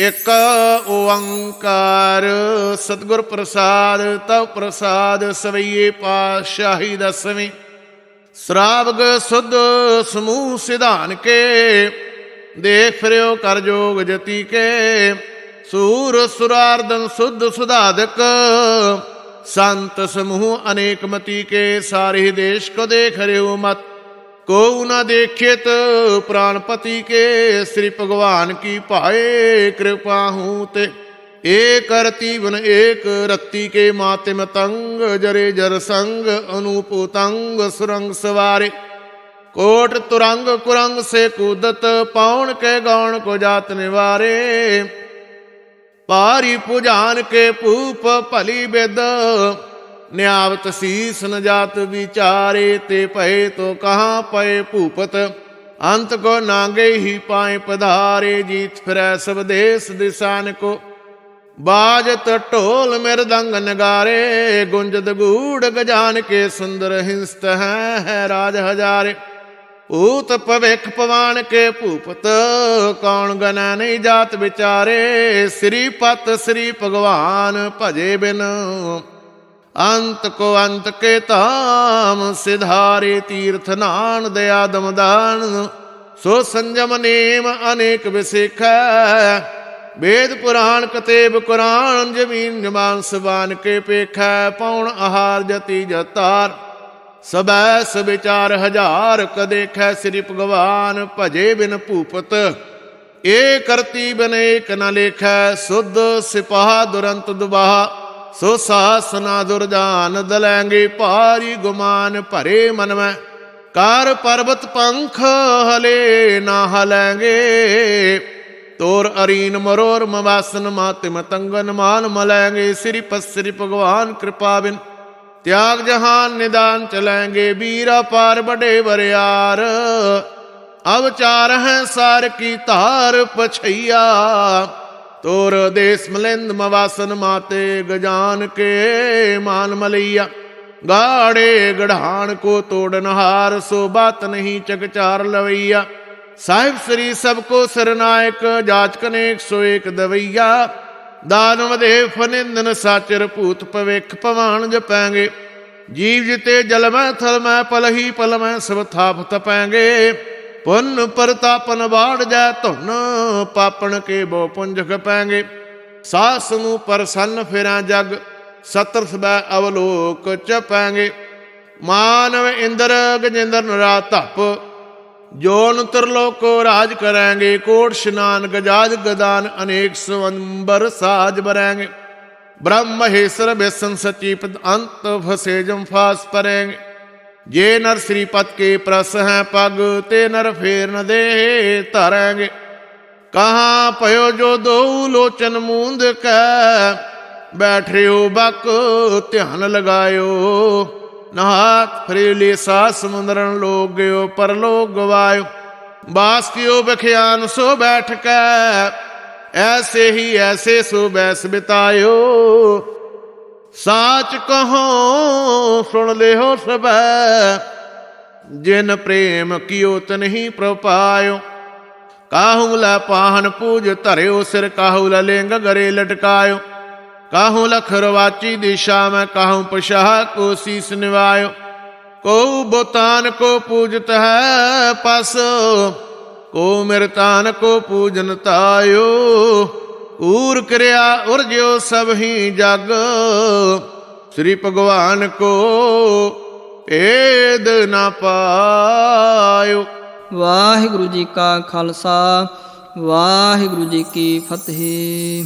ਇਕ ਓੰਕਾਰ, ਸਤਿਗੁਰ ਪ੍ਰਸਾਦ, ਤਵ ਪ੍ਰਸਾਦ ਸਵਈਏ ਪਾਤਸ਼ਾਹੀ ਦਸਵੀਂ। ਸ਼ਰਾਵਗ ਸੁਧ ਸਮੂਹ ਸਿਧਾਨ ਕੇ, ਦੇਖ ਫਿਰਿਓ ਕਰ ਜੋਗ ਜਤੀ ਕੇ। ਸੂਰ ਸੁਰਾਰਦਨ ਸੁਧ ਸੁਧਾਦਕ, ਸੰਤ ਸਮੂਹ ਅਨੇਕ ਮਤੀ ਕੇ। ਸਾਰੇ ਦੇਸ਼ ਕੋ ਦੇਖ ਰਿਓ ਮਤ ਕੋ ਨਾ ਦੇਖਿਤ ਪ੍ਰਾਨਪਤੀ ਕੇ, ਸ੍ਰੀ ਭਗਵਾਨ ਕੀ ਭਾਏ ਕਿਰਪਾ ਹੂੰ ਤੇ। ਏਕ ਰਤੀ ਬਨ ਏਕ ਰਤੀ ਕੇ ਮਾਤਿਮ ਤੰਗ, ਜਰੇ ਜਰ ਸੰਗ ਅਨੂਪ ਤੰਗ ਸੁਰੰਗ ਸਵਾਰੇ। ਕੋਟ ਤੁਰੰਗ ਕੁਰੰਗ ਸੇ ਕੂਦਤ ਪਾਉਣ ਕੇ ਗਾਉਣ ਕੋ ਜਾਤ ਨਿਵਾਰੇ। ਪਾਰੀ ਪੁਜਾਨ ਕੇ ਭੂਪ ਭਲੀ ਬਿਦ ਨਿਆਵਤ ਸੀਸ ਨ ਜਾਤ ਵਿਚਾਰੇ ਤੇ ਭਏ ਤੋ ਕਹਾਂ ਪਏ ਭੂਪਤ? ਅੰਤ ਕੋ ਨਾਗੇ ਹੀ ਪਾਏ ਪਧਾਰੇ, ਜੀਤ ਫਿਰੈ ਸਭ ਦੇਸ ਦਿਸਾਨ ਕੋ ਬਾਜਤ ਢੋਲ ਮਿਰਦੰਗ ਨਗਾਰੇ, ਗੁੰਜਦ ਗੂੜ ਗਜਾਨ ਕੇ ਸੁੰਦਰ ਹਿੰਸਤ ਹੈ ਹੈ ਰਾਜ ਹਜ਼ਾਰੇ। ਊਤ ਭਵਿਖ ਪਵਾਨ ਕੇ ਭੂਪਤ, ਕੌਣ ਗਨਾ ਨਹੀਂ ਜਾਤ ਵਿਚਾਰੇ? ਸ੍ਰੀ ਪਤ ਸ੍ਰੀ ਭਗਵਾਨ ਭਜੇ ਬਿਨ। ਅੰਤ ਕੋ ਅੰਤ ਕੇ ਧਾਮ, ਸਿਧਾਰੇ ਤੀਰਥ ਨਾਨ ਦਇਆ ਦਮਦਾਨ ਸੋ ਸੰਜਮ ਨੇਮ ਅਨੇਕ ਵਿਸੇਖੈ। ਵੇਦ ਪੁਰਾਣ ਕਤੇਬ ਕੁਰਾਨ, ਜਮੀਨ ਜਮਾਨ ਸਬਾਨ ਕੇ ਪੇਖੈ। ਪੌਣ ਆਹਾਰ ਜਤੀ ਜਤਾਰ, ਸਬੈ ਸਵਿਚਾਰ ਹਜ਼ਾਰ, ਕ ਦੇਖੈ ਸ੍ਰੀ ਭਗਵਾਨ, ਭਜੇ ਬਿਨ ਭੂਪਤ। ਏ ਕਰਤੀ ਬਿਨ ਏਕ ਨ ਲੇਖੈ, ਸੁਧ ਸਿਪਾਹ ਦੁਰੰਤ ਦੁਬਾਹ। ਸੋ ਸਾਸਨਾ ਦੁਰਜਾਨ ਦਲੈਂਗੇ ਭਾਰੀ ਗੁਮਾਨ ਭਰੇ ਮਨ ਮੈਂ ਕਾਰ ਪਰਬਤ ਪੰਖ ਹਲੇ ਨਾ ਹਲੈਂਗੇ। ਤੋਰ ਅਰੀਨ ਮਰੋਰ ਮਵਾਸਨ ਮਾਤੇ ਮਤੰਗਨ ਮਾਨ ਮਲੈਂਗੇ। ਸ੍ਰੀ ਪਸਰੀ ਭਗਵਾਨ ਕਿਰਪਾ ਬਿਨ ਤਿਆਗ ਜਹਾਨ ਨਿਦਾਨ ਚਲੈਂਗੇ ਵੀਰਾ ਪਾਰ ਬੜੇ ਬਰਿਆਰ ਅਵਚਾਰ ਹੈ ਸਾਰ ਕੀ ਧਾਰ ਪਛਈਆ। ਤੋਰ ਦੇਸ ਮਲਿੰਦ ਮਵਾਸਨ ਮਾਤੇ ਗਜਾਨ ਕੇ ਮਾਨ ਮਲਈਆ। ਗਾੜੇ ਗੜਾਣ ਕੋ ਤੋੜਨ ਹਾਰ ਸੋ ਬਾਤ ਨਹੀਂ ਚਗਚਾਰ ਲਵਈਆ। ਸਾਹਿਬ ਸ੍ਰੀ ਸਭ ਕੋ ਸਰਨਾਇਕ ਜਾਚਕ ਨੇ 101 ਦਵਈਆ। ਦਾਨਵ ਦੇ ਫਨਿੰਦਨ ਸਾਚਰ ਭੂਤ ਭਵਿਖ ਭਵਾਨ ਜਪਾਂਗੇ। ਜੀਵ ਜਿਤੇ ਜਲ ਮੈਂ, ਥਲ ਮੈਂ, ਪਲਹੀ ਪਲ ਮੈਂ, ਸਭ ਥਾਪ ਤਪਾਂਗੇ। ਪੁੰਨ ਪ੍ਰਤਾਪਨ ਬਾੜ ਜਾ ਧੁਨ, ਪਾਪਣ ਕੇ ਬੋ ਪੁੰਜ ਖਪਾਂਗੇ ਸਾਸ ਨੂੰ ਪਰਸੰਨ ਫਿਰਾਂ ਜਗ ਸਤਰ ਸਬੈ ਅਵਲੋਕ ਚਪਾਂਗੇ ਮਾਨਵ ਇੰਦਰ ਗਜੇਂਦਰ ਨਰਾ ਧਪ, ਜੋਨ ਤਰਲੋਕੋ ਰਾਜ ਕਰਾਂਗੇ। ਕੋਟ ਸਨਾਨ ਗਜਾਜ ਗਦਾਨ ਅਨੇਕ ਸਵੰਬਰ ਸਾਜ ਬਰਾਂਗੇ। ਬ੍ਰਹਮ ਮਹੇਸ਼ਰ ਬੇਸਨ ਸਚੀ ਅੰਤ ਫਸੇ ਫਾਸ ਪਰੇਂਗੇ। ਜੇ ਨਰ ਸ੍ਰੀ ਪਤ ਕੇ ਪ੍ਰਸ ਹੈ ਪਗ, ਤੇ ਨਰ ਫੇਰ ਨ ਦੇ ਧਰਾਂਗੇ। ਕਹਾਂ ਭਇਓ ਜੋ ਦੋ ਲੋਚਨ ਮੂੰਦ ਕੈ ਬੈਠਿਓ ਬਕ ਧਿਆਨ ਲਗਾਇਓ। ਨਹਾਤ ਫਰੇਲੇ ਸਾ ਸਮੁੰਦਰਨ ਲੋਗ ਗਇਓ ਪਰਲੋਕ ਗਵਾਇਓ। ਬਾਸ ਕਿਓ ਬਖਿਆਨ ਸੋ ਬੈਠ ਕੈ, ਐਸੇ ਹੀ ਐਸੇ ਸੋ ਬੈਸ ਬਿਤਾਇਓ। ਸਾਚ ਕਹੋ, ਸੁਣ ਲਿਓ ਸਬੈ ਜਿਨ ਪ੍ਰੇਮ ਕੀਓ ਤਨਹੀ ਪ੍ਰਪਾਇਓ ਕਾਹੂ ਲੈ ਪਾਹਨ ਪੂਜ ਧਰਿਓ, ਸਿਰ ਕਾਹੂ ਲੈ ਲਿੰਗ ਗਰੇ ਲਟਕਾਇਓ। ਕਾਹੂ ਲਖ ਰਵਾਚੀ ਦਿਸ਼ਾ ਮੈਂ ਕਾਹੂ ਪਸ਼ਾਹ ਕੋ ਸੀਸ ਨਿਵਾਇਓ। ਕੋ ਬੋਤਾਨ ਕੋ ਪੂਜਤ ਹੈ ਪਸ ਕੋ ਮਿਰਤਾਨ ਕੋ ਪੂਜਨ ਤਾਇਓ। ਊਰ ਕਿਰਿਆ ਉਰਜਿਓ ਸਭ ਹੀ ਜਗ। ਸ੍ਰੀ ਭਗਵਾਨ ਕੋ ਏਦ ਨਾ ਪਾਇਓ। ਵਾਹਿਗੁਰੂ ਜੀ ਕਾ ਖਾਲਸਾ, ਵਾਹਿਗੁਰੂ ਜੀ ਕੀ ਫਤਿਹ।